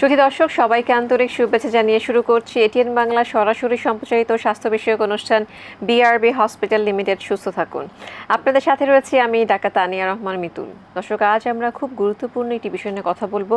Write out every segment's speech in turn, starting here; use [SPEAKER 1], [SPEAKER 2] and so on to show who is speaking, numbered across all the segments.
[SPEAKER 1] সুখী দর্শক, সবাইকে আন্তরিক শুভেচ্ছা জানিয়ে শুরু করছি এটিএন বাংলা সরাসরি সম্প্রচারিত স্বাস্থ্য বিষয়ক অনুষ্ঠান বিআরবি হসপিটাল লিমিটেড। সুস্থ থাকুন। আপনাদের সাথে রয়েছে আমি ডাকা তানিয়া রহমান মিতুল। দর্শক, আজ আমরা খুব গুরুত্বপূর্ণ একটি বিষয় নিয়ে কথা বলব।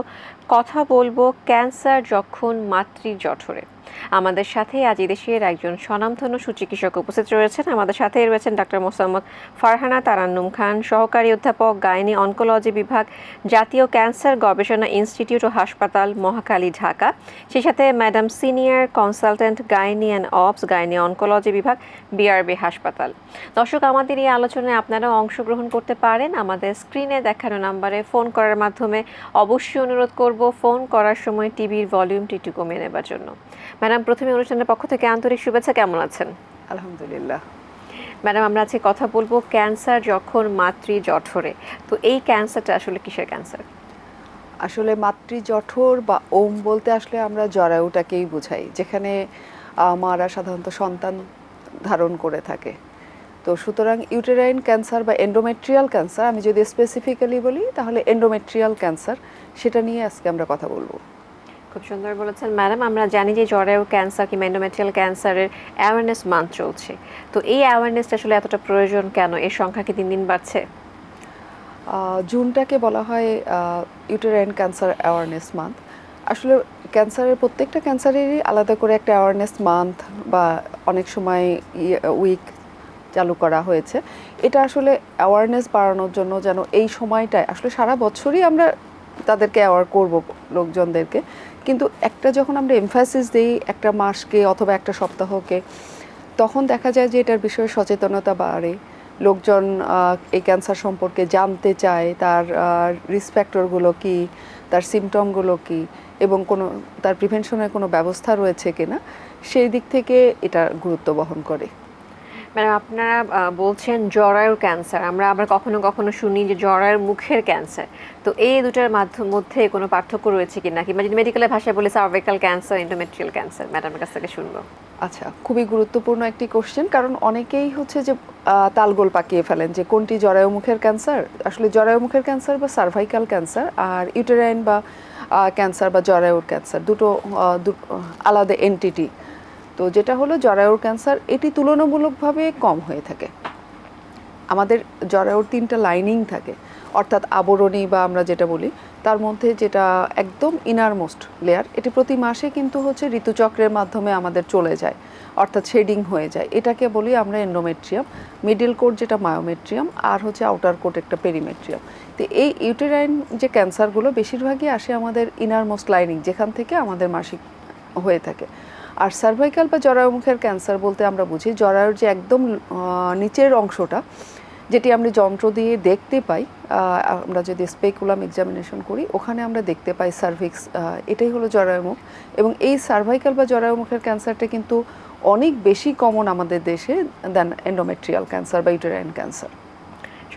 [SPEAKER 1] কথা বলব ক্যান্সার যখন মাতৃ জঠরে। আমাদের সাথে আজ দেশের একজন স্বনামধন্য সুচিকিৎসক উপস্থিত রয়েছেন। আমাদের সাথে রয়েছেন ডাক্তার মোসাম্মদ ফারহানা তারান্নুম খান, সহকারী অধ্যাপক, গাইনি অনকোলজি বিভাগ, জাতীয় ক্যান্সার গবেষণা ইনস্টিটিউট ও হাসপাতাল, মহাকালী ঢাকা। সেই সাথে madam senior consultant, gynae and obs, gynae oncology বিভাগ, বিআরবি হাসপাতাল। দর্শক, আমাদের এই আলোচনায় আপনারাও অংশগ্রহণ করতে পারেন। আমাদের স্ক্রিনে দেখানো নাম্বারে ফোন করার মাধ্যমে অবশ্যই অনুরোধ করব, ফোন করার সময় টিভির ভলিউমটি একটু কমিয়ে নেবার জন্য। ম্যাডাম প্রথমে অনুষ্ঠানের পক্ষ থেকে আন্তরিক শুভেচ্ছা। কেমন আছেন?
[SPEAKER 2] আলহামদুলিল্লাহ।
[SPEAKER 1] ম্যাডাম আমরা আজকে কথা বলব ক্যান্সার যখন মাতৃ জঠরে। তো এই ক্যান্সারটা আসলে কিসের ক্যান্সার?
[SPEAKER 2] আসলে মাতৃ জঠর বা ওম বলতে আসলে আমরা জরায়ুটাকেই বুঝাই যেখানে মারা সাধারণত সন্তান ধারণ করে থাকে। তো সুতরাং ইউটেরাইন ক্যান্সার বা এন্ডোমেট্রিয়াল ক্যান্সার আমি যদি স্পেসিফিক্যালি বলি তাহলে এন্ডোমেট্রিয়াল ক্যান্সার সেটা নিয়ে আজকে আমরা কথা বলব।
[SPEAKER 1] খুব সুন্দর বলেছেন, ম্যাডাম, আমরা জানি যে জরায়ু ক্যান্সার কিংবা এন্ডোমেট্রিয়াল ক্যান্সারের অ্যাওয়ারনেস মান্থ চলছে। তো এই অ্যাওয়ারনেসটা আসলে এতটা প্রয়োজন কেন? এর সংখ্যা কি দিন দিন বাড়ছে?
[SPEAKER 2] জুনটাকে বলা হয় ইউটেরাইন ক্যান্সার অ্যাওয়ারনেস মান্থ আসলে ক্যান্সারের প্রত্যেকটা ক্যান্সারেরই আলাদা করে একটা অ্যাওয়ারনেস মান্থ বা অনেক সময় উইক চালু করা হয়েছে। এটা আসলে অ্যাওয়ারনেস বাড়ানোর জন্য যেন এই সময়টায়, আসলে সারা বছরই আমরা তাদেরকে অ্যাওয়ার করব লোকজনদেরকে। কিন্তু একটা যখন আমরা এমফাসিস দিই একটা মাসকে অথবা একটা সপ্তাহকে, তখন দেখা যায় যে এটার বিষয়ে সচেতনতা বাড়ে। লোকজন এই ক্যান্সার সম্পর্কে জানতে চায়, তার রিস্ক ফ্যাক্টরগুলো কী, তার সিমটমগুলো কী, এবং কোনো, তার প্রিভেনশনের কোনো ব্যবস্থা রয়েছে কিনা, সেই দিক থেকে এটা গুরুত্ব বহন করে।
[SPEAKER 1] ম্যাডাম, আপনারা বলছেন জরায়ুর ক্যান্সার। আমরা আবার কখনো কখনো শুনি যে জরায়ুর মুখের ক্যান্সার। তো এই দুটার মাধ্যম মধ্যে কোনো পার্থক্য রয়েছে কিনা? কিংবা যদি মেডিকেলের ভাষায় বলে সার্ভাইকাল ক্যান্সার এন্ডোমেট্রিয়াল ক্যান্সার ম্যাডামের কাছ থেকে শুনব।
[SPEAKER 2] আচ্ছা খুবই গুরুত্বপূর্ণ একটি কোশ্চেন কারণ অনেকেই হচ্ছে যে তালগোল পাকিয়ে ফেলেন যে, কোনটি জরায়ু মুখের ক্যান্সার? আসলে জরায়ু মুখের ক্যান্সার বা সার্ভাইকাল ক্যান্সার আর ইউটেরাইন বা ক্যান্সার বা জরায়ুর ক্যান্সার, দুটো আলাদা এন্টিটি তো যেটা হলো জরায়ুর ক্যান্সার, এটি তুলনামূলকভাবে কম হয়ে থাকে। আমাদের জরায়ুর তিনটা লাইনিং থাকে, অর্থাৎ আবরণী বা আমরা যেটা বলি, তার মধ্যে যেটা একদম ইনারমোস্ট লেয়ার এটি প্রতি মাসে কিন্তু হচ্ছে ঋতুচক্রের মাধ্যমে আমাদের চলে যায়, অর্থাৎ শেডিং হয়ে যায়। এটাকে বলি আমরা এন্ডোমেট্রিয়াম মিডিল কোট যেটা মায়োমেট্রিয়াম আর হচ্ছে আউটার কোট একটা পেরিমেট্রিয়াম তো এই ইউটেরাইন যে ক্যান্সারগুলো বেশিরভাগই আসে আমাদের ইনারমোস্ট লাইনিং যেখান থেকে আমাদের মাসিক হয়ে থাকে। আর সার্ভাইকাল বা জরায়ুমুখের ক্যান্সার বলতে আমরা বুঝি, জরায়ুর যে একদম নিচের অংশটা, যেটি আমরা যন্ত্র দিয়ে দেখতে পাই আমরা যদি স্পেকুলাম এক্সামিনেশন করি, ওখানে আমরা দেখতে পাই সার্ভিক্স এটাই হলো জরায়ুমুখ এবং এই সার্ভাইকাল বা জরায়ুমুখের ক্যান্সারটা কিন্তু অনেক বেশি কমন আমাদের দেশে দেন এন্ডোমেট্রিয়াল ক্যান্সার বা ইউটেরাইন ক্যান্সার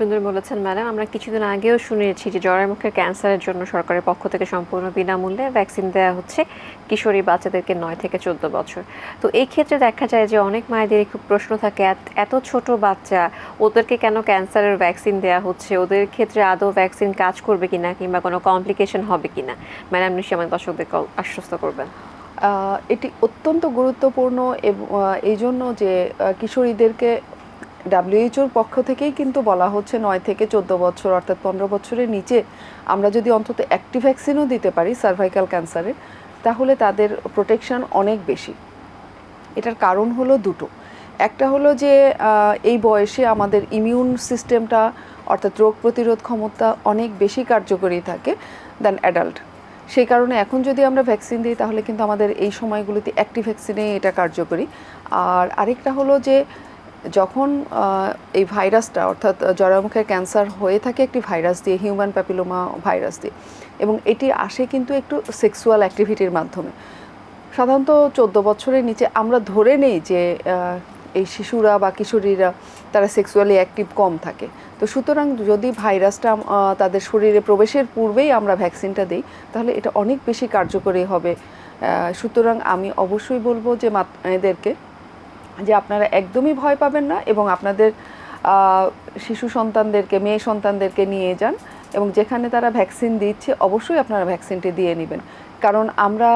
[SPEAKER 1] সুন্দর বলেছেন, ম্যাডাম, আমরা কিছুদিন আগেও শুনেছি যে জ্বরের মুখের ক্যান্সারের জন্য সরকারের পক্ষ থেকে সম্পূর্ণ বিনামূল্যে ভ্যাকসিন দেওয়া হচ্ছে কিশোরী বাচ্চাদেরকে নয় থেকে চোদ্দ বছর। তো এই ক্ষেত্রে দেখা যায় যে অনেক মায়েদের একটু প্রশ্ন থাকে, এত- ছোট বাচ্চা, ওদেরকে কেন ক্যান্সারের ভ্যাকসিন দেওয়া হচ্ছে? ওদের ক্ষেত্রে আদৌ ভ্যাকসিন কাজ করবে কিনা কিংবা কোনো কমপ্লিকেশন হবে কিনা? ম্যাডাম, নিশ্চয়ই আমাদের দর্শকদেরকে আশ্বস্ত করবেন।
[SPEAKER 2] এটি অত্যন্ত গুরুত্বপূর্ণ এবং এই জন্য যে কিশোরীদেরকে ডাব্লিউএইচওর পক্ষ থেকেই কিন্তু বলা হচ্ছে নয় থেকে চোদ্দ বছর, অর্থাৎ পনেরো বছরের নিচে আমরা যদি অন্তত একটি ভ্যাকসিনও দিতে পারি সার্ভাইকাল ক্যান্সারের তাহলে তাদের প্রোটেকশন অনেক বেশি। এটার কারণ হলো দুটো। একটা হলো যে এই বয়সে আমাদের ইমিউন সিস্টেমটা অর্থাৎ রোগ প্রতিরোধ ক্ষমতা অনেক বেশি কার্যকরী থাকে দেন অ্যাডাল্ট সেই কারণে এখন যদি আমরা ভ্যাকসিন দিই, তাহলে কিন্তু আমাদের এই সময়গুলিতে একটি ভ্যাকসিনে এটা কার্যকরী। আর আরেকটা হলো যে যখন এই ভাইরাসটা, অর্থাৎ জরামুখের ক্যান্সার হয়ে থাকে একটি ভাইরাস দিয়ে, হিউম্যান প্যাপিলোমা ভাইরাস দিয়ে, এবং এটি আসে কিন্তু একটু সেক্সুয়াল অ্যাক্টিভিটির মাধ্যমে। সাধারণত চোদ্দ বছরের নিচে আমরা ধরে নেই যে এই শিশুরা বা কিশোরীরা তারা সেক্সুয়ালি অ্যাক্টিভ কম থাকে। তো সুতরাং যদি ভাইরাসটা তাদের শরীরে প্রবেশের পূর্বেই আমরা ভ্যাকসিনটা দিই, তাহলে এটা অনেক বেশি কার্যকরী হবে। সুতরাং আমি অবশ্যই বলব যে এদেরকে যে আপনারা একদমই ভয় পাবেন না এবং আপনাদের শিশু সন্তানদেরকে মেয়ে সন্তানদেরকে নিয়ে যান এবং যেখানে তারা ভ্যাকসিন দিচ্ছে অবশ্যই আপনারা ভ্যাকসিনটি দিয়ে নেবেন। কারণ আমরা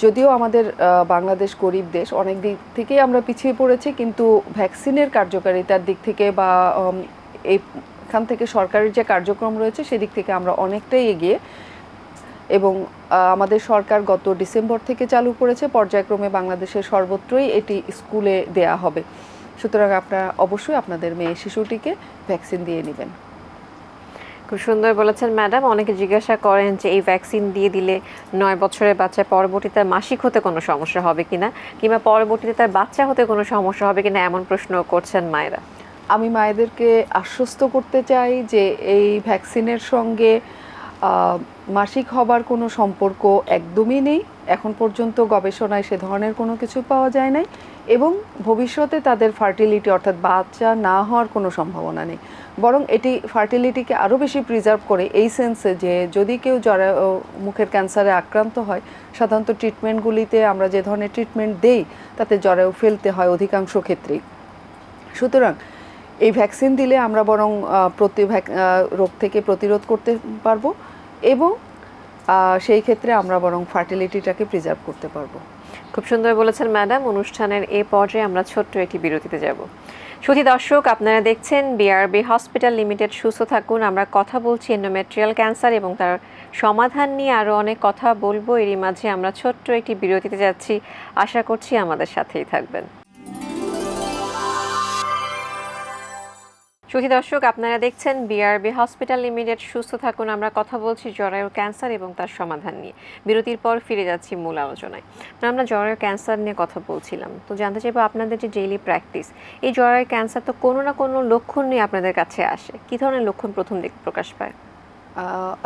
[SPEAKER 2] যদিও আমাদের বাংলাদেশ গরিব দেশ অনেক দিক থেকেই আমরা পিছিয়ে পড়েছি কিন্তু ভ্যাকসিনের কার্যকারিতার দিক থেকে বা উম, এইখান থেকে সরকারের যে কার্যক্রম রয়েছে সেদিক থেকে আমরা অনেকটাই এগিয়ে এবং আমাদের সরকার গত ডিসেম্বর থেকে চালু করেছে। পর্যায়ক্রমে বাংলাদেশের সর্বত্রই এটি স্কুলে দেয়া হবে। সুতরাং আপনারা অবশ্যই আপনাদের মেয়ে শিশুটিকে ভ্যাকসিন দিয়ে নেবেন।
[SPEAKER 1] খুব সুন্দর বলেছেন ম্যাডাম। অনেকে জিজ্ঞাসা করেন যে এই ভ্যাকসিন দিয়ে দিলে নয় বছরের বাচ্চা পরবর্তীতে তার মাসিক হতে কোনো সমস্যা হবে কিনা কিংবা পরবর্তীতে তার বাচ্চা হতে কোনো সমস্যা হবে কিনা এমন প্রশ্ন করছেন মায়েরা।
[SPEAKER 2] আমি মায়েদেরকে আশ্বস্ত করতে চাই যে এই ভ্যাকসিনের সঙ্গে মাসিক হবার কোনো সম্পর্ক একদমই নেই। এখন পর্যন্ত গবেষণায় সে ধরনের কোনো কিছু পাওয়া যায় নাই এবং ভবিষ্যতে তাদের ফার্টিলিটি অর্থাৎ বাচ্চা না হওয়ার কোনো সম্ভাবনা নেই। বরং এটি ফার্টিলিটিকে আরও বেশি প্রিজার্ভ করে এই সেন্সে যে যদি কেউ জরা মুখের ক্যান্সারে আক্রান্ত হয়, সাধারণত ট্রিটমেন্টগুলিতে আমরা যে ধরনের ট্রিটমেন্ট দেই, তাতে জরায়ু ফেলতে হয় অধিকাংশ ক্ষেত্রেই। সুতরাং এই ভ্যাকসিন দিলে আমরা বরং প্রতি রোগ থেকে প্রতিরোধ করতে পারব। এবং সেই ক্ষেত্রে আমরা বরং ফার্টিলিটিটাকে প্রিজার্ভ করতে পারব।
[SPEAKER 1] খুব সুন্দর বলেছেন ম্যাডাম। অনুষ্ঠানের এ পর্যায়ে আমরা ছোট্ট একটি বিরতিতে যাব। সুধী দর্শক, আপনারা দেখছেন বিআরবি হসপিটাল লিমিটেড সুস্থ থাকুন। আমরা কথা বলছি এন্ডোমেট্রিয়াল ক্যান্সার এবং তার সমাধান নিয়ে আরও অনেক কথা বলব। এরই মাঝে আমরা ছোট্ট একটি বিরতিতে যাচ্ছি। আশা করছি আমাদের সাথেই থাকবেন। সুধী দর্শক, আপনারা দেখছেন বিআরবি হসপিটাল লিমিটেড সুস্থ থাকুন, আমরা কথা বলছি জরায়ুর ক্যান্সার এবং তার সমাধান নিয়ে। বিরতির পর ফিরে যাচ্ছি মূল আলোচনায়। আমরা জরায়ুর ক্যান্সার নিয়ে কথা বলছিলাম। তো জানতে চাইব আপনাদের যে ডেইলি প্র্যাকটিস এই জরায়ুর ক্যান্সার তো কোনো না কোনো লক্ষণ নিয়ে আপনাদের কাছে আসে। কী ধরনের লক্ষণ প্রথম দিকে প্রকাশ পায়?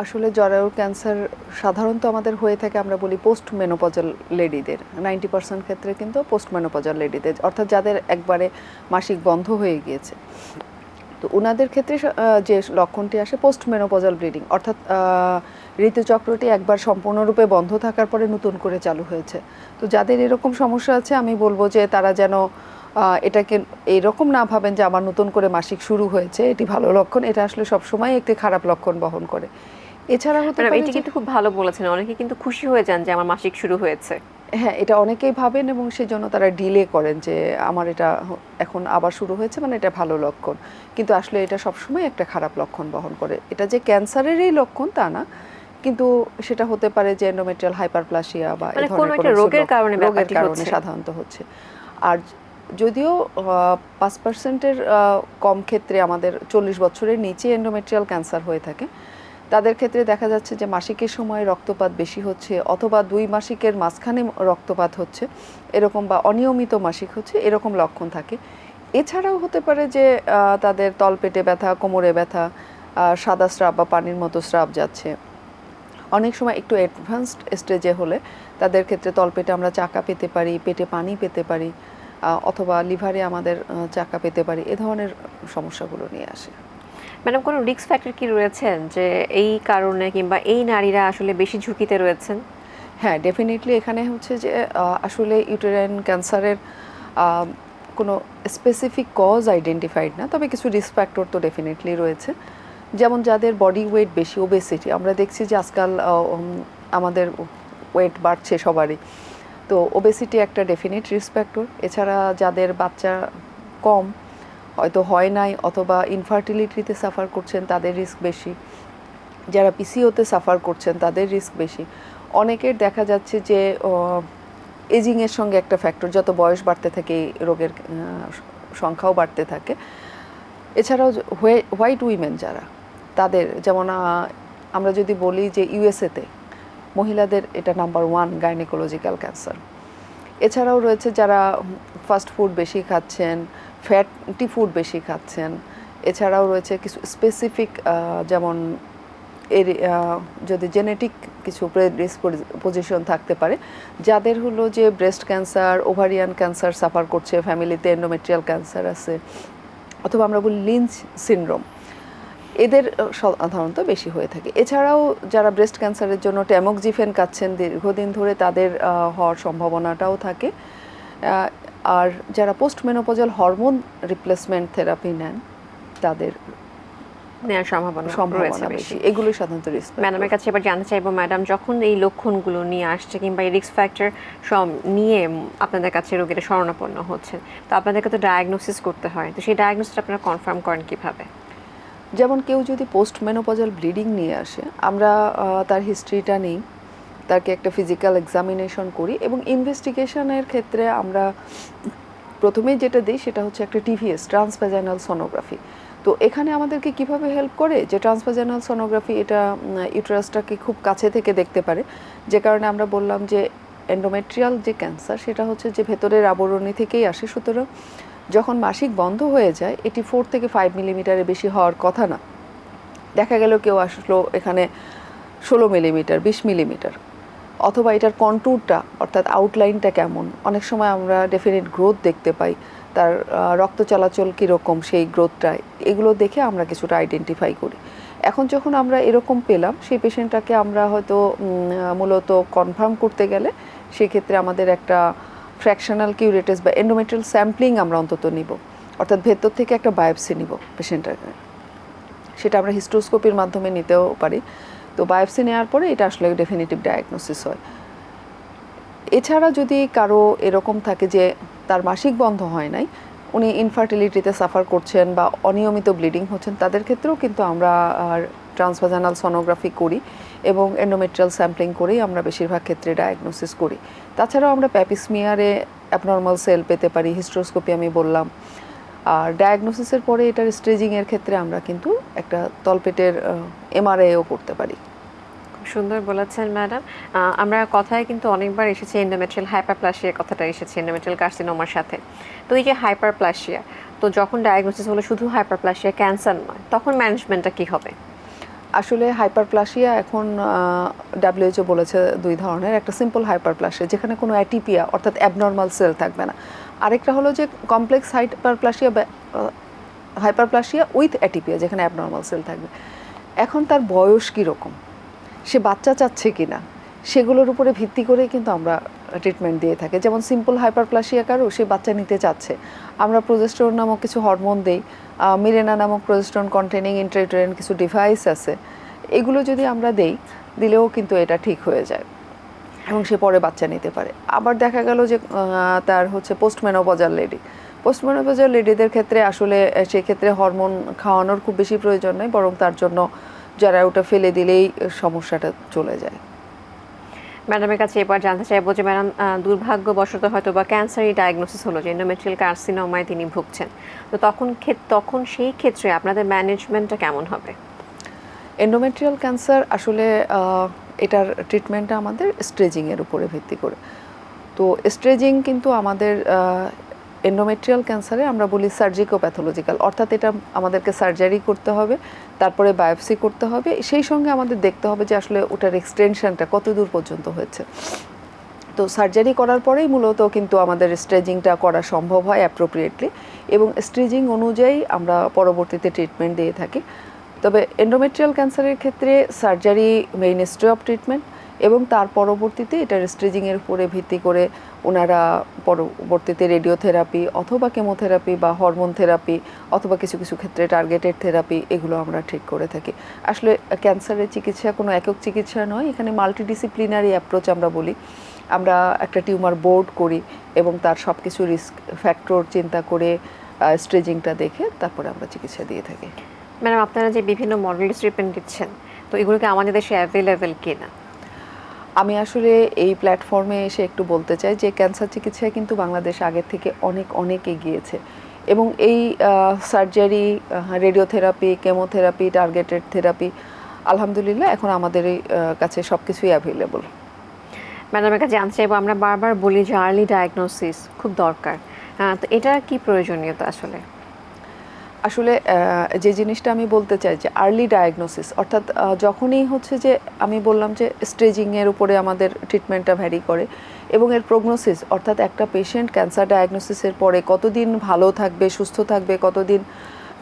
[SPEAKER 2] আসলে জরায়ুর ক্যান্সার সাধারণত আমাদের হয়ে থাকে, আমরা বলি পোস্ট মেনোপজাল লেডিদের নাইনটি পার্সেন্ট ক্ষেত্রে কিন্তু পোস্ট মেনোপজাল লেডিদের অর্থাৎ যাদের একবারে মাসিক বন্ধ হয়ে গিয়েছে। তো ওনাদের ক্ষেত্রে যে লক্ষণটি আসে পোস্ট মেনোপজাল ব্লিডিং অর্থাৎ ঋতুচক্রটি একবার সম্পূর্ণরূপে বন্ধ থাকার পরে নতুন করে চালু হয়েছে। তো যাদের এরকম সমস্যা আছে আমি বলব যে তারা যেন এটাকে এরকম না ভাবেন যে আমার নতুন করে মাসিক শুরু হয়েছে এটি ভালো লক্ষণ এটা আসলে সবসময় একটি খারাপ লক্ষণ বহন করে। এছাড়া হতে পারে
[SPEAKER 1] এটি কিন্তু খুব ভালো বলেছেন অনেকে কিন্তু খুশি হয়ে যান যে আমার মাসিক শুরু হয়েছে।
[SPEAKER 2] হ্যাঁ এটা অনেকেই ভাবেন এবং সেজন্য তারা ডিলে করেন যে আমার এটা এখন আবার শুরু হয়েছে মানে এটা ভালো লক্ষণ। কিন্তু আসলে এটা সবসময় একটা খারাপ লক্ষণ বহন করে। এটা যে ক্যান্সারেরই লক্ষণ তা না কিন্তু সেটা হতে পারে যে এন্ডোমেট্রিয়াল হাইপারপ্লাসিয়া বা এই
[SPEAKER 1] মানে
[SPEAKER 2] ধরনের
[SPEAKER 1] রোগের কারণে
[SPEAKER 2] রোগের কারণে সাধারণত হচ্ছে। আর যদিও পাঁচ পার্সেন্টের কম ক্ষেত্রে আমাদের চল্লিশ বছরের নিচে এন্ডোমেট্রিয়াল ক্যান্সার হয়ে থাকে তাদের ক্ষেত্রে দেখা যাচ্ছে যে মাসিকের সময় রক্তপাত বেশি হচ্ছে অথবা দুই মাসিকের মাঝখানে রক্তপাত হচ্ছে, এরকম বা অনিয়মিত মাসিক হচ্ছে, এরকম লক্ষণ থাকে। এছাড়াও হতে পারে যে তাদের তলপেটে ব্যথা, কোমরে ব্যথা সাদা স্রাব বা পানির মতো স্রাব যাচ্ছে। অনেক সময় একটু অ্যাডভান্সড স্টেজে হলে তাদের ক্ষেত্রে তলপেটে আমরা চাকা পেতে পারি, পেটে পানি পেতে পারি অথবা লিভারে আমাদের চাকা পেতে পারি, এ ধরনের সমস্যাগুলো নিয়ে আসে।
[SPEAKER 1] ম্যাডাম, কোনো রিস্ক ফ্যাক্টর কি রয়েছেন যে এই কারণে কিংবা এই নারীরা আসলে বেশি ঝুঁকিতে রয়েছেন?
[SPEAKER 2] হ্যাঁ ডেফিনেটলি এখানে হচ্ছে যে আসলে ইউটেরাইন ক্যান্সারের কোনো স্পেসিফিক কজ আইডেন্টিফাইড না, তবে কিছু রিস্ক ফ্যাক্টর তো ডেফিনেটলি রয়েছে। যেমন যাদের বডি ওয়েট বেশি ওবেসিটি আমরা দেখছি যে আজকাল আমাদের ওয়েট বাড়ছে সবারই। তো ওবেসিটি একটা ডেফিনেট রিস্ক ফ্যাক্টর এছাড়া যাদের বাচ্চা কম হয়তো হয় নাই অথবা ইনফার্টিলিটিতে সাফার করছেন, তাদের রিস্ক বেশি। যারা পিসিওতে সাফার করছেন, তাদের রিস্ক বেশি। অনেকের দেখা যাচ্ছে যে এজিংয়ের সঙ্গে একটা ফ্যাক্টর যত বয়স বাড়তে থাকে রোগের সংখ্যাও বাড়তে থাকে। এছাড়াও হোয়াইট উইমেন যারা, তাদের যেমন আমরা যদি বলি যে ইউএসএতে মহিলাদের এটা নাম্বার ওয়ান গাইনিকোলজিক্যাল ক্যান্সার এছাড়াও রয়েছে যারা ফাস্ট ফুড বেশি খাচ্ছেন ফ্যাটি ফুড বেশি খাচ্ছেন। এছাড়াও রয়েছে কিছু স্পেসিফিক যেমন এর যদি জেনেটিক কিছু পজিশন থাকতে পারে, যাদের হলো যে breast cancer ovarian cancer suffer করছে ফ্যামিলিতে এন্ডোমেট্রিয়াল ক্যান্সার আছে, অথবা আমরা বলি লিঞ্চ সিনড্রোম এদের সাধারণত বেশি হয়ে থাকে। এছাড়াও যারা ব্রেস্ট ক্যান্সারের জন্য ট্যামোক্সিফেন খাচ্ছেন, দীর্ঘদিন ধরে তাদের হওয়ার সম্ভাবনাটাও থাকে। আর যারা post menopausal hormone replacement therapy নেন তাদের
[SPEAKER 1] নেওয়ার সম্ভাবনা রয়েছে বেশি।
[SPEAKER 2] বেশি। এগুলো সাধারণত রিস্ক
[SPEAKER 1] ম্যাডামের কাছে এবার জানতে চাইব ম্যাডাম যখন এই লক্ষণগুলো নিয়ে আসছে কিংবা এই রিস্ক ফ্যাক্টর সব নিয়ে আপনাদের কাছে রোগীরা শরণাপন্ন হচ্ছেন তো আপনাদেরকে তো ডায়াগনোসিস করতে হয় তো সেই ডায়াগনোসিসটা আপনারা কনফার্ম করেন কীভাবে?
[SPEAKER 2] যেমন কেউ যদি পোস্ট মেনোপজাল ব্লিডিং নিয়ে আসে আমরা তার হিস্ট্রিটা নেই তাকে একটা ফিজিক্যাল এক্সামিনেশন করি এবং ইনভেস্টিগেশনের ক্ষেত্রে আমরা প্রথমেই যেটা দিই সেটা হচ্ছে একটা টিভিএস ট্রান্সভেজানাল সোনোগ্রাফি তো এখানে আমাদেরকে কীভাবে হেল্প করে? যে ট্রান্সভেজানাল সোনোগ্রাফি এটা ইউটারাসটাকে খুব কাছে থেকে দেখতে পারে। যে কারণে আমরা বললাম যে এন্ডোমেট্রিয়াল যে ক্যান্সার সেটা হচ্ছে যে ভেতরের আবরণী থেকেই আসে। সুতরাং যখন মাসিক বন্ধ হয়ে যায়, এটি ফোর থেকে ফাইভ মিলিমিটারের বেশি হওয়ার কথা না। দেখা গেল কেউ আসলো এখানে ষোলো মিলিমিটার বিশ মিলিমিটার অথবা এটার কন্ট্যুরটা অর্থাৎ আউটলাইনটা কেমন? অনেক সময় আমরা ডেফিনেট গ্রোথ দেখতে পাই, তার রক্ত চলাচল কীরকম সেই গ্রোথটা এগুলো দেখে আমরা কিছুটা আইডেন্টিফাই করি। এখন যখন আমরা এরকম পেলাম, সেই পেশেন্টটাকে আমরা হয়তো মূলত কনফার্ম করতে গেলে সেক্ষেত্রে আমাদের একটা ফ্র্যাকশনাল কিউরেটিস বা এন্ডোমেট্রিয়াল স্যাম্পলিং আমরা অন্তত নিব, অর্থাৎ ভেতর থেকে একটা বায়োপসি নিব পেশেন্টটাকে সেটা আমরা হিস্ট্রোস্কোপির মাধ্যমে নিতেও পারি। তো বায়োপসি নেওয়ার পরে এটা আসলে ডেফিনেটিভ ডায়াগনোসিস হয়। এছাড়া যদি কারও এরকম থাকে যে তার মাসিক বন্ধ হয় নাই, উনি ইনফার্টিলিটিতে সাফার করছেন বা অনিয়মিত ব্লিডিং হচ্ছেন, তাদের ক্ষেত্রেও কিন্তু আমরা ট্রান্সভাজানাল সোনোগ্রাফি করি এবং এন্ডোমেট্রিয়াল স্যাম্পলিং করেই আমরা বেশিরভাগ ক্ষেত্রে ডায়াগনোসিস করি। তাছাড়াও আমরা প্যাপিসমিয়ারে অ্যাবনর্মাল সেল পেতে পারি হিস্ট্রোস্কোপি আমি বললাম। আর ডায়াগনোসিসের পরে এটার স্টেজিংয়ের ক্ষেত্রে আমরা কিন্তু একটা তলপেটের এমআরআইও করতে পারি।
[SPEAKER 1] সুন্দর বলেছেন ম্যাডাম। আমরা কথায় কিন্তু অনেকবার এসেছি এন্ডোমেট্রিয়াল হাইপারপ্লাসিয়া কথাটা এসেছে এন্ডোমেট্রিয়াল কার্সিনোমার সাথে। তো এই যে হাইপারপ্লাসিয়া তো যখন ডায়াগনোসিস হলো শুধু হাইপারপ্লাসিয়া ক্যান্সার নয়, তখন ম্যানেজমেন্টটা কি হবে?
[SPEAKER 2] আসলে হাইপারপ্লাসিয়া এখন ডাব্লিউএইচও বলেছে দুই ধরনের। একটা সিম্পল হাইপারপ্লাসিয়া যেখানে কোনো অ্যাটিপিয়া অর্থাৎ অ্যাবনর্মাল সেল থাকবে না। আরেকটা হলো যে complex hyperplasia hyperplasia with atypia যেখানে অ্যাবনর্মাল সেল থাকবে। এখন তার বয়স কীরকম? সে বাচ্চা চাচ্ছে কি না সেগুলোর উপরে ভিত্তি করেই কিন্তু আমরা ট্রিটমেন্ট দিয়ে থাকি। যেমন সিম্পল হাইপারপ্লাসিয়া কারও, সে বাচ্চা নিতে চাচ্ছে। আমরা প্রোজেস্টোরন নামক কিছু হরমোন দেই মিরেনা নামক প্রোজেস্টোরন কন্টেনিং ইন্ট্রেটোরিয়ান কিছু ডিভাইস আছে। এগুলো যদি আমরা দেই, দিলেও কিন্তু এটা ঠিক হয়ে যায় এবং সে পরে বাচ্চা নিতে পারে। আবার দেখা গেল যে তার হচ্ছে পোস্টমেনোপজাল লেডি পোস্টমেনোপজাল লেডিদের ক্ষেত্রে আসলে সেক্ষেত্রে হরমোন খাওয়ানোর খুব বেশি প্রয়োজন নেই, বরং তার জন্য যারা ওটা ফেলে দিলেই সমস্যাটা চলে যায়।
[SPEAKER 1] ম্যাডামের কাছে এবার জানতে চাইব যে ম্যাডাম দুর্ভাগ্যবশত হয়তো বা ক্যান্সারই ডায়াগনোসিস হলো যে এন্ডোমেট্রিয়াল কার্সিনোমায় তিনি ভুগছেন। তো তখন তখন সেই ক্ষেত্রে আপনাদের ম্যানেজমেন্টটা কেমন হবে?
[SPEAKER 2] এন্ডোমেট্রিয়াল ক্যান্সার আসলে এটার ট্রিটমেন্টটা আমাদের স্ট্রেজিংয়ের উপরে ভিত্তি করে। তো স্ট্রেজিং কিন্তু আমাদের এন্ডোমেট্রিয়াল ক্যান্সারে আমরা বলি সার্জিকো প্যাথোলজিক্যাল অর্থাৎ এটা আমাদেরকে সার্জারি করতে হবে, তারপরে বায়োপসি করতে হবে, সেই সঙ্গে আমাদের দেখতে হবে যে আসলে ওটার এক্সটেনশনটা কত দূর পর্যন্ত হয়েছে। তো সার্জারি করার পরেই মূলত কিন্তু আমাদের স্ট্রেজিংটা করা সম্ভব হয় অ্যাপ্রোপ্রিয়েটলি এবং স্ট্রেজিং অনুযায়ী আমরা পরবর্তীতে ট্রিটমেন্ট দিয়ে থাকি। তবে এন্ডোমেট্রিয়াল ক্যান্সারের ক্ষেত্রে সার্জারি মেইনস্টে অফ ট্রিটমেন্ট এবং তার পরবর্তীতে এটার স্ট্রেজিংয়ের উপরে ভিত্তি করে ওনারা পরবর্তীতে রেডিওথেরাপি অথবা কেমোথেরাপি বা হরমোন থেরাপি অথবা কিছু কিছু ক্ষেত্রে টার্গেটেড থেরাপি, এগুলো আমরা ঠিক করে থাকি। আসলে ক্যান্সারের চিকিৎসা কোনো একক চিকিৎসা নয়, এখানে মাল্টিডিসিপ্লিনারি অ্যাপ্রোচ আমরা বলি। আমরা একটা টিউমার বোর্ড করি এবং তার সব কিছু রিস্ক ফ্যাক্টর চিন্তা করে স্ট্রেজিংটা দেখে তারপরে আমরা চিকিৎসা দিয়ে থাকি।
[SPEAKER 1] ম্যাডাম, আপনারা যে বিভিন্ন মডেল ট্রিটমেন্ট দিচ্ছেন তো এগুলোকে আমাদের দেশে অ্যাভেলেবেল কিনা?
[SPEAKER 2] আমি আসলে এই প্ল্যাটফর্মে এসে একটু বলতে চাই যে ক্যান্সার চিকিৎসায় কিন্তু বাংলাদেশ আগের থেকে অনেক অনেক এগিয়েছে। এবং এই surgery radiotherapy chemotherapy targeted therapy আলহামদুলিল্লাহ এখন আমাদের কাছে সব কিছুই অ্যাভেলেবল
[SPEAKER 1] ম্যাডামের কাছে জানতে চাইব, আমরা বারবার বলি যে আর্লি ডায়াগনোসিস খুব দরকার। তো এটা কি প্রয়োজনীয়তা আসলে?
[SPEAKER 2] আসলে যে জিনিসটা আমি বলতে চাই যে আর্লি ডায়াগনোসিস অর্থাৎ যখনই হচ্ছে যে আমি বললাম যে স্টেজিংয়ের উপরে আমাদের ট্রিটমেন্টটা ভ্যারি করে এবং এর প্রগনোসিস অর্থাৎ একটা পেশেন্ট ক্যান্সার ডায়াগনোসিসের পরে কতদিন ভালো থাকবে, সুস্থ থাকবে, কতদিন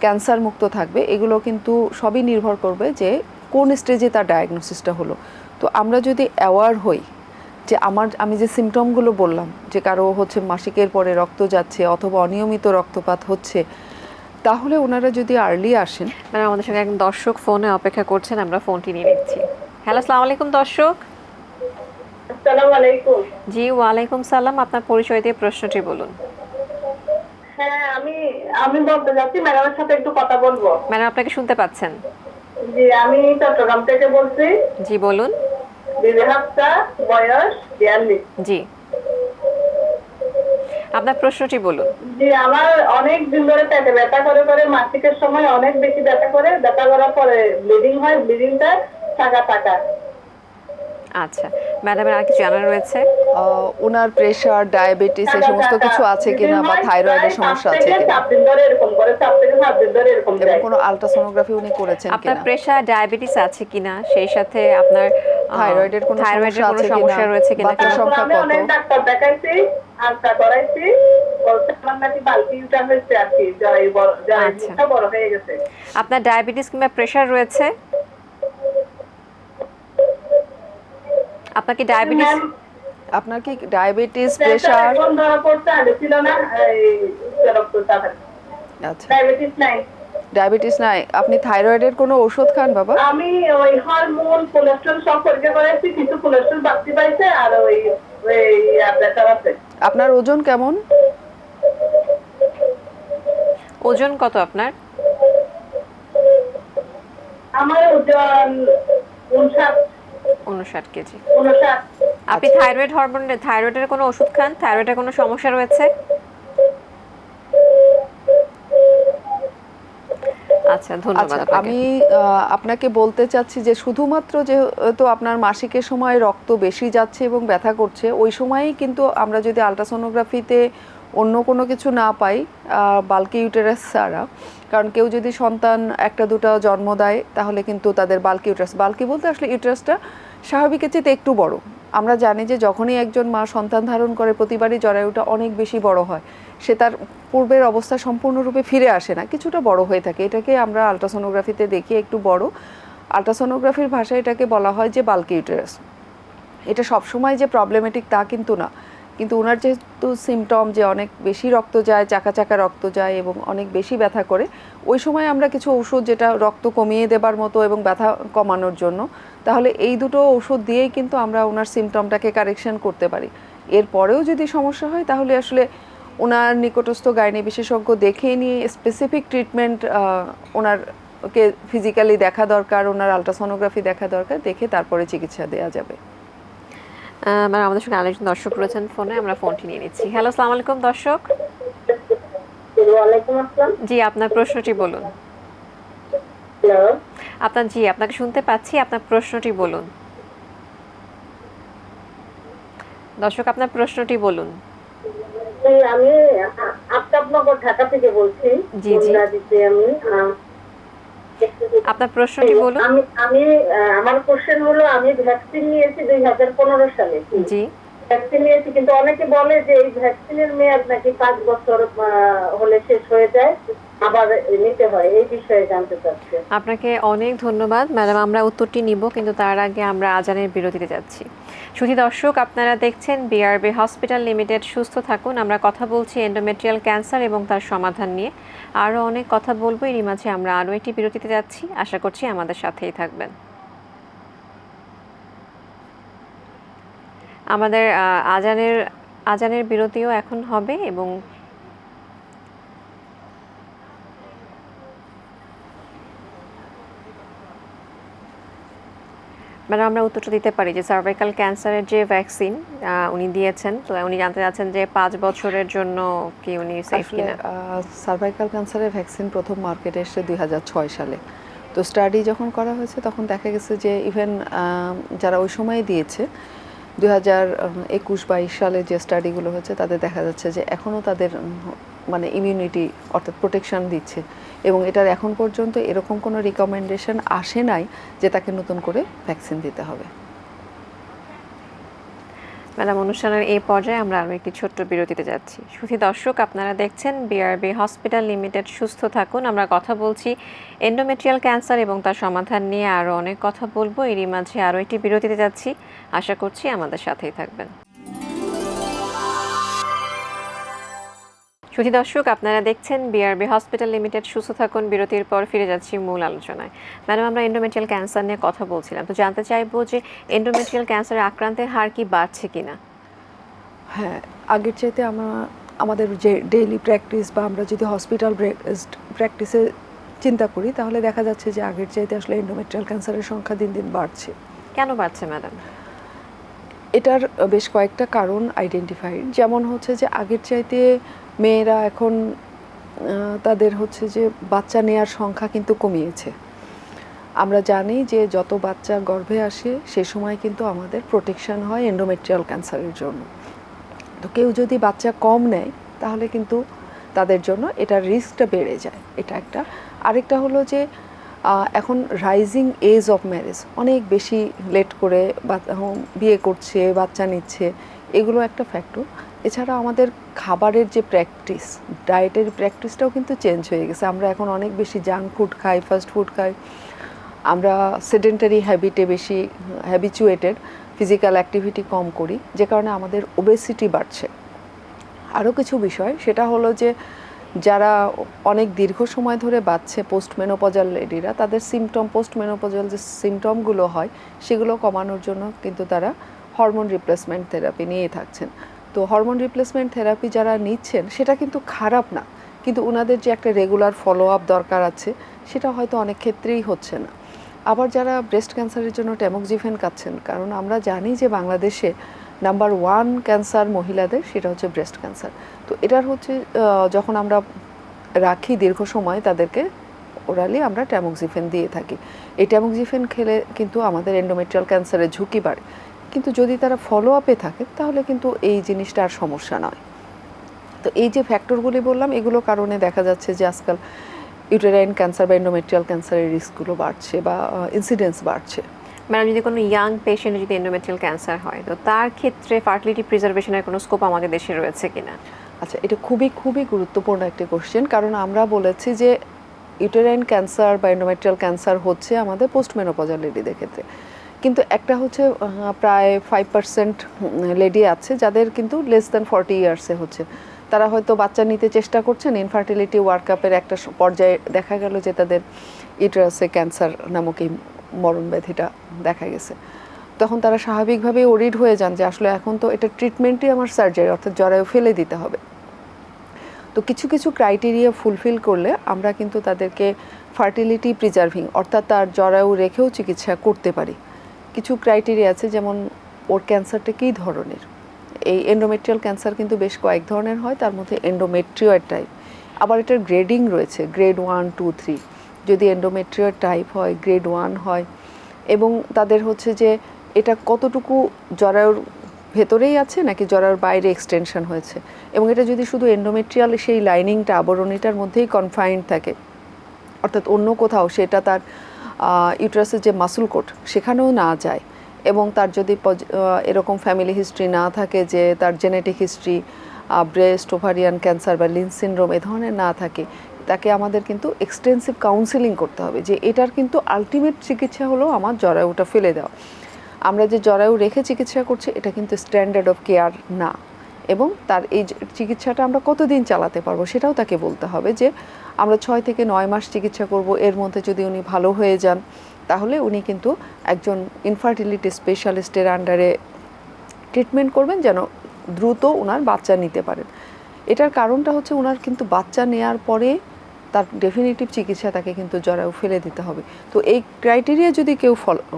[SPEAKER 2] ক্যান্সার মুক্ত থাকবে, এগুলো কিন্তু সবই নির্ভর করবে যে কোন স্টেজে তার ডায়াগনোসিসটা হলো। তো আমরা যদি অ্যাওয়ার হই যে আমার, আমি যে সিমটমগুলো বললাম, যে কারও হচ্ছে মাসিকের পরে রক্ত যাচ্ছে অথবা অনিয়মিত রক্তপাত হচ্ছে তাহলে ওনারা যদি আর্লি আসেন।
[SPEAKER 1] ম্যাডাম আমাদের সঙ্গে একজন দর্শক ফোনে অপেক্ষা করছেন আমরা ফোনটি নিয়ে নিচ্ছি। হ্যালো আসসালামু আলাইকুম দর্শক।
[SPEAKER 3] আসসালামু আলাইকুম।
[SPEAKER 1] জি ওয়ালাইকুম সালাম। আপনার পরিচয় দিয়ে প্রশ্নটি বলুন।
[SPEAKER 3] হ্যাঁ আমি আমি বলতে যাচ্ছি ম্যাডামের সাথে একটু কথা বলব।
[SPEAKER 1] ম্যাডাম আপনাকে শুনতে পাচ্ছেন?
[SPEAKER 3] জি আমি চট্টগ্রাম থেকে বলছি।
[SPEAKER 1] জি বলুন।
[SPEAKER 3] বিবি হাফসা বয়স বিয়াল্লিশ।
[SPEAKER 1] জি। আপনার প্রশ্নটি বলুন।
[SPEAKER 3] জি, আমার অনেক দিন ধরে পেটে ব্যথা করে করে মাসিকের সময় অনেক বেশি ব্যথা করে, ব্যথা করার পরে ব্লিডিং হয় ব্লিডিংটা টাকা টাকা
[SPEAKER 1] আচ্ছা ম্যাডামের আর কিছু জানার রয়েছে?
[SPEAKER 2] ওনার প্রেশার ডায়াবেটিস এই সমস্ত কিছু আছে কিনা বা থাইরয়েডের সমস্যা আছে কিনা? এবং কোনো আলট্রাসোনোগ্রাফি উনি করেছেন
[SPEAKER 1] আপনার প্রেশার ডায়াবেটিস আছে কিনা? সেই সাথে আপনার
[SPEAKER 2] থাইরয়েডের কোনো
[SPEAKER 1] থাইরয়েডের
[SPEAKER 2] সমস্যা
[SPEAKER 1] কোনো সমস্যা রয়েছে কিনা?
[SPEAKER 2] বাতাস সংখ্যা কত?
[SPEAKER 3] অনেক ডাক্তার দেখাইছি আলট্রা করাইছি বলছে আমার নাকি বালতি হয়েছে আর কি জয় বড় জয়। বড় গেছে
[SPEAKER 1] আপনার ডায়াবেটিস কিংবা প্রেশার রয়েছে? আপনার কি ডায়াবেটিস
[SPEAKER 2] আপনার কি ডায়াবেটিস প্রেশার
[SPEAKER 3] এখন ধরা পড়ছে আগে ছিল না? এই রক্তচাপ
[SPEAKER 2] আচ্ছা।
[SPEAKER 3] ডায়াবেটিস নাই।
[SPEAKER 2] ডায়াবেটিস নাই। আপনি থাইরয়েডের কোনো ওষুধ খান বাবা?
[SPEAKER 3] আমি ওই হরমোন কোলেস্ট্রল সব পরীক্ষা করাইছি কিছু কোলেস্ট্রল বাড়তি পাইছে আর ওই আছে।
[SPEAKER 2] আপনার ওজন কেমন?
[SPEAKER 1] ওজন কত আপনার?
[SPEAKER 3] আমার ওজন উনষাট।
[SPEAKER 1] উনষাট কেজি। আপনি থাইরয়েড হরমোন থাইরয়েডের কোনো ওষুধ খান? থাইরয়েডের কোনো সমস্যা রয়েছে? আচ্ছা ধন্যবাদ
[SPEAKER 2] আচ্ছা আমি আহ, আপনাকে বলতে চাচ্ছি যে শুধুমাত্র যেহেতু আপনার মাসিকের সময় রক্ত বেশি যাচ্ছে এবং ব্যথা করছে ওই সময়ই কিন্তু আমরা যদি আলট্রাসোনোগ্রাফিতে অন্য কোনো কিছু না পাই বাল্কি ইউটেরাস ছাড়া কারণ কেউ যদি সন্তান একটা দুটো জন্ম দেয় তাহলে কিন্তু তাদের বাল্কি ইউটেরাস বাল্কি বলতে আসলে ইউটেরাসটা স্বাভাবিকের চেয়ে একটু বড়। আমরা জানি যে যখনই একজন মা সন্তান ধারণ করে, প্রতিবারই জরায়ুটা অনেক বেশি বড় হয়। সে তার পূর্বের অবস্থা সম্পূর্ণরূপে ফিরে আসে না, কিছুটা বড় হয়ে থাকে। এটাকে আমরা আলট্রাসোনোগ্রাফিতে দেখি একটু বড়। আলট্রাসোনোগ্রাফির ভাষায় এটাকে বলা হয় যে বাল্কি ইউটেরাস এটা সবসময় যে প্রবলেমেটিক তা কিন্তু না। কিন্তু ওনার যেহেতু সিমটম যে অনেক বেশি রক্ত যায়, চাকা চাকা রক্ত যায় এবং অনেক বেশি ব্যথা করে, ওই সময় আমরা কিছু ওষুধ যেটা রক্ত কমিয়ে দেবার মতো এবং ব্যথা কমানোর জন্য, তাহলে এই দুটো ওষুধ দিয়েই কিন্তু আমরা ওনার সিমটমটাকে কারেকশন করতে পারি। এরপরেও যদি সমস্যা হয়, তাহলে আসলে ওনার নিকটস্থ গাইনি বিশেষজ্ঞ দেখে নিয়ে স্পেসিফিক ট্রিটমেন্ট ওনারকে ফিজিক্যালি দেখা দরকার, ওনার আলট্রাসোনোগ্রাফি দেখা দরকার, দেখে তারপরে চিকিৎসা দেওয়া যাবে।
[SPEAKER 1] ম্যাম আমাদের সঙ্গে আরেকজন দর্শক রয়েছেন ফোনে আমরা ফোনটি নিয়ে নিচ্ছি। হ্যালো আসসালামু আলাইকুম দর্শক। জি আপনার প্রশ্নটি বলুন। আপনার জি আপনাকে শুনতে পাচ্ছি আপনার প্রশ্নটি বলুন। দর্শক আপনার প্রশ্নটি বলুন।
[SPEAKER 3] আমি আফতাবনগর ঢাকা থেকে বলছি।
[SPEAKER 1] জি, জি।
[SPEAKER 3] আমি
[SPEAKER 1] আপনার প্রশ্নটি বলুন।
[SPEAKER 3] আমি আমি আমার কোশ্চেন হলো আমি ভ্যাকসিন নিয়েছি দুই হাজার পনেরো সালে।
[SPEAKER 1] জি।
[SPEAKER 3] ভ্যাকসিন নিয়েছি, কিন্তু অনেকে বলে যে এই ভ্যাকসিনের মেয়াদ নাকি পাঁচ বছর হলে শেষ হয়ে যায়
[SPEAKER 1] আপনাকে অনেক ধন্যবাদ। ম্যাডাম, আমরা উত্তরটি নিব, কিন্তু তার আগে আমরা আজানের বিরতিতে যাচ্ছি। সুধী দর্শক, আপনারা দেখছেন বিআরবি হসপিটাল লিমিটেড সুস্থ থাকুন। আমরা কথা বলছি এন্ডোমেট্রিয়াল ক্যান্সার এবং তার সমাধান নিয়ে। আরও অনেক কথা বলব, এরই মাঝে আমরা আরও একটি বিরতিতে যাচ্ছি। আশা করছি আমাদের সাথেই থাকবেন। আমাদের আজানের আজানের বিরতিও এখন হবে এবং মানে আমরা উত্তরটা দিতে পারি যে সার্ভাইকাল ক্যান্সারের যে ভ্যাকসিন উনি দিয়েছেন তো উনি জানতে চাচ্ছেন যে পাঁচ বছরের জন্য কি উনি সেফ কিনা।
[SPEAKER 2] সার্ভাইকাল ক্যান্সারের ভ্যাকসিন প্রথম মার্কেটে এসেছে দুই ছয় সালে। তো স্টাডি যখন করা হয়েছে তখন দেখা গেছে যে ইভেন যারা ওই সময় দিয়েছে দুই হাজার একুশ বাইশ সালে যে স্টাডিগুলো হচ্ছে তাদের দেখা যাচ্ছে যে এখনও তাদের মানে ইমিউনিটি অর্থাৎ প্রোটেকশান দিচ্ছে। এবং এটার এখন পর্যন্ত এরকম কোনো রিকমেন্ডেশন আসে নাই যে তাকে নতুন করে ভ্যাকসিন দিতে হবে।
[SPEAKER 1] ম্যাডাম অনুষ্ঠানের এই পর্যায়ে আমরা আরও একটি ছোট্ট বিরতিতে যাচ্ছি। সুধী দর্শক, আপনারা দেখছেন বিআরবি হসপিটাল লিমিটেড সুস্থ থাকুন। আমরা কথা বলছি এন্ডোমেট্রিয়াল ক্যান্সার এবং তার সমাধান নিয়ে আরও অনেক কথা বলব। এরই মাঝে আরও একটি বিরতিতে যাচ্ছি। আশা করছি আমাদের সাথেই থাকবেন। সুধী দর্শক আপনারা দেখছেন বিআরবি হসপিটাল লিমিটেড সুস্থ থাকুন বিরতির পর ফিরে যাচ্ছি মূল আলোচনায়। ম্যাডাম আমরা এন্ডোমেট্রিয়াল ক্যান্সার নিয়ে কথা বলছিলাম। তো জানতে চাইব যে এন্ডোমেট্রিয়াল ক্যান্সারে আক্রান্তের হার কি বাড়ছে কিনা?
[SPEAKER 2] হ্যাঁ আগের চাইতে আমরা আমাদের যে ডেইলি প্র্যাকটিস বা আমরা যদি হসপিটাল প্র্যাকটিসে চিন্তা করি তাহলে দেখা যাচ্ছে যে আগের চাইতে আসলে এন্ডোমেট্রিয়াল ক্যান্সারের সংখ্যা দিন দিন বাড়ছে।
[SPEAKER 1] কেন বাড়ছে ম্যাডাম?
[SPEAKER 2] এটার বেশ কয়েকটা কারণ আইডেন্টিফাইড যেমন হচ্ছে যে আগের চাইতে মেয়েরা এখন তাদের হচ্ছে যে বাচ্চা নেয়ার সংখ্যা কিন্তু কমিয়েছে। আমরা জানি যে যত বাচ্চা গর্ভে আসে, সে সময় কিন্তু আমাদের প্রোটেকশন হয় এন্ডোমেট্রিয়াল ক্যান্সারের জন্য। তো কেউ যদি বাচ্চা কম নেয়, তাহলে কিন্তু তাদের জন্য এটার রিস্কটা বেড়ে যায়। এটা একটা। আরেকটা হলো যে এখন রাইজিং এজ অফ ম্যারেজ অনেক বেশি লেট করে বিয়ে করছে, বাচ্চা নিচ্ছে, এগুলো একটা ফ্যাক্টর এছাড়া আমাদের খাবারের যে প্র্যাকটিস ডায়েটের প্র্যাকটিসটাও কিন্তু চেঞ্জ হয়ে গেছে। আমরা এখন অনেক বেশি জাঙ্ক ফুড খাই ফাস্ট ফুড খাই। আমরা সেডেন্টারি হ্যাবিটে বেশি হ্যাবিচুয়েটেড ফিজিক্যাল অ্যাক্টিভিটি কম করি, যে কারণে আমাদের ওবেসিটি বাড়ছে। আরও কিছু বিষয়, সেটা হলো যে যারা অনেক দীর্ঘ সময় ধরে বাচ্চে পোস্ট মেনোপজাল লেডিরা তাদের সিমটম পোস্ট মেনোপজাল যে সিমটমগুলো হয়, সেগুলো কমানোর জন্য কিন্তু তারা হরমোন রিপ্লেসমেন্ট থেরাপি নিয়ে থাকছেন। তো হরমোন রিপ্লেসমেন্ট থেরাপি যারা নিচ্ছেন, সেটা কিন্তু খারাপ না। কিন্তু ওনাদের যে একটা রেগুলার ফলো আপ দরকার আছে, সেটা হয়তো অনেক ক্ষেত্রেই হচ্ছে না। আবার যারা ব্রেস্ট ক্যান্সারের জন্য ট্যামোক্সিফেন খাচ্ছেন, কারণ আমরা জানি যে বাংলাদেশে নাম্বার ওয়ান ক্যান্সার মহিলাদের সেটা হচ্ছে ব্রেস্ট ক্যান্সার তো এটার হচ্ছে যখন আমরা রাখি দীর্ঘ সময়, তাদেরকে ওরালি আমরা ট্যামোক্সিফেন দিয়ে থাকি। এই ট্যামোক্সিফেন খেলে কিন্তু আমাদের এন্ডোমেট্রিয়াল ক্যান্সারের ঝুঁকি বাড়ে। কিন্তু যদি তারা ফলো আপে থাকে তাহলে কিন্তু এই জিনিসটা আর সমস্যা নয়। তো এই যে ফ্যাক্টরগুলি বললাম এগুলো কারণে দেখা যাচ্ছে যে আজকাল ইউটেরাইন ক্যান্সার বা এন্ডোমেট্রিয়াল ক্যান্সারের রিস্কগুলো বাড়ছে বা ইনসিডেন্স বাড়ছে।
[SPEAKER 1] ম্যাডাম যদি কোনো ইয়াং পেশেন্টের যদি এন্ডোমেট্রিয়াল ক্যান্সার হয় তো তার ক্ষেত্রে ফার্টিলিটি প্রিজার্ভেশনের কোনো স্কোপ আমাদের দেশে রয়েছে কিনা?
[SPEAKER 2] আচ্ছা এটা খুবই খুবই গুরুত্বপূর্ণ একটি কোশ্চেন কারণ আমরা বলেছি যে ইউটেরাইন ক্যান্সার বা এন্ডোমেট্রিয়াল ক্যান্সার হচ্ছে আমাদের পোস্ট মেনোপজাল লেডিদের ক্ষেত্রে। কিন্তু একটা হচ্ছে প্রায় ফাইভ পার্সেন্ট লেডি আছে যাদের কিন্তু লেস দ্যান ফর্টি ইয়ার্সে হচ্ছে। তারা হয়তো বাচ্চা নিতে চেষ্টা করছেন ইনফার্টিলিটি ওয়ার্কআপের একটা পর্যায়ে দেখা গেল যে তাদের ইউটেরাসে ক্যান্সার নামক এই মরণ ব্যাধিটা দেখা গেছে। তখন তারা স্বাভাবিকভাবেই ওরিড হয়ে যান যে আসলে এখন তো এটা ট্রিটমেন্টই আমার সার্জারি অর্থাৎ জরায়ু ফেলে দিতে হবে। তো কিছু কিছু ক্রাইটেরিয়া ফুলফিল করলে আমরা কিন্তু তাদেরকে ফার্টিলিটি প্রিজার্ভিং অর্থাৎ তার জরায়ু রেখেও চিকিৎসা করতে পারি। কিছু ক্রাইটেরিয়া আছে, যেমন ওর ক্যান্সারটা কী ধরনের? এই এন্ডোমেট্রিয়াল ক্যান্সার কিন্তু বেশ কয়েক ধরনের হয়, তার মধ্যে এন্ডোমেট্রিয়য়েড টাইপ আবার এটার গ্রেডিং রয়েছে গ্রেড ওয়ান টু থ্রি যদি এন্ডোমেট্রিয়য়েড টাইপ হয় গ্রেড ওয়ান হয়, এবং তাদের হচ্ছে যে এটা কতটুকু জরায়ুর ভেতরেই আছে, নাকি জরায়ুর বাইরে এক্সটেনশন হয়েছে? এবং এটা যদি শুধু এন্ডোমেট্রিয়াল সেই লাইনিংটা আবরণীটার মধ্যেই কনফাইন্ড থাকে, অর্থাৎ অন্য কোথাও সেটা তার ইউট্রাসের যে মাসুল কোট সেখানেও না যায়। এবং তার যদি এরকম ফ্যামিলি হিস্ট্রি না থাকে যে তার genetic history breast ovarian cancer বা লিন সিনড্রোম এ ধরনের না থাকে, তাকে আমাদের কিন্তু এক্সটেন্সিভ কাউন্সিলিং করতে হবে যে এটার কিন্তু আলটিমেট চিকিৎসা হলো আমার জরায়ুটা ফেলে দেওয়া। আমরা যে জরায়ু রেখে চিকিৎসা করছি, এটা কিন্তু স্ট্যান্ডার্ড অফ কেয়ার না। এবং তার এই চিকিৎসাটা আমরা কতদিন চালাতে পারব, সেটাও তাকে বলতে হবে যে আমরা ছয় থেকে নয় মাস চিকিৎসা করব, এর মধ্যে যদি উনি ভালো হয়ে যান, তাহলে উনি কিন্তু একজন ইনফার্টিলিটি স্পেশালিস্টের আন্ডারে ট্রিটমেন্ট করবেন যেন দ্রুত ওনার বাচ্চা নিতে পারেন। এটার কারণটা হচ্ছে ওনার কিন্তু বাচ্চা নেয়ার পরে তার ডেফিনেটিভ চিকিৎসা তাকে কিন্তু জরায়ু ফেলে দিতে হবে। তো এই ক্রাইটেরিয়া যদি কেউ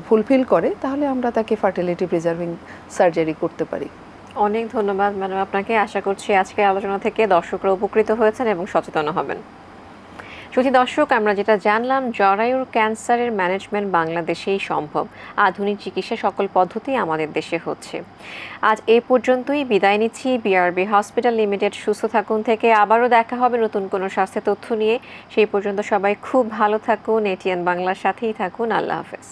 [SPEAKER 2] ফুলফিল করে, তাহলে আমরা তাকে ফার্টিলিটি প্রিজার্ভিং সার্জারি করতে পারি।
[SPEAKER 1] অনেক ধন্যবাদ ম্যাডাম আপনাকে। আশা করছি আজকের আলোচনা থেকে দর্শকরা উপকৃত হয়েছেন এবং সচেতন হবেন। শুধু দর্শক, আমরা যেটা জানলাম, জরায়ুর ক্যান্সারের ম্যানেজমেন্ট বাংলাদেশেই সম্ভব। আধুনিক চিকিৎসা সকল পদ্ধতি আমাদের দেশে হচ্ছে। আজ এ পর্যন্তই, বিদায় নিচ্ছি বিআরবি হসপিটাল লিমিটেড সুস্থ থাকুন থেকে আবারও দেখা হবে নতুন কোনো স্বাস্থ্য তথ্য নিয়ে। সেই পর্যন্ত সবাই খুব ভালো থাকুন এটিএন বাংলার সাথেই থাকুন। আল্লাহ হাফেজ।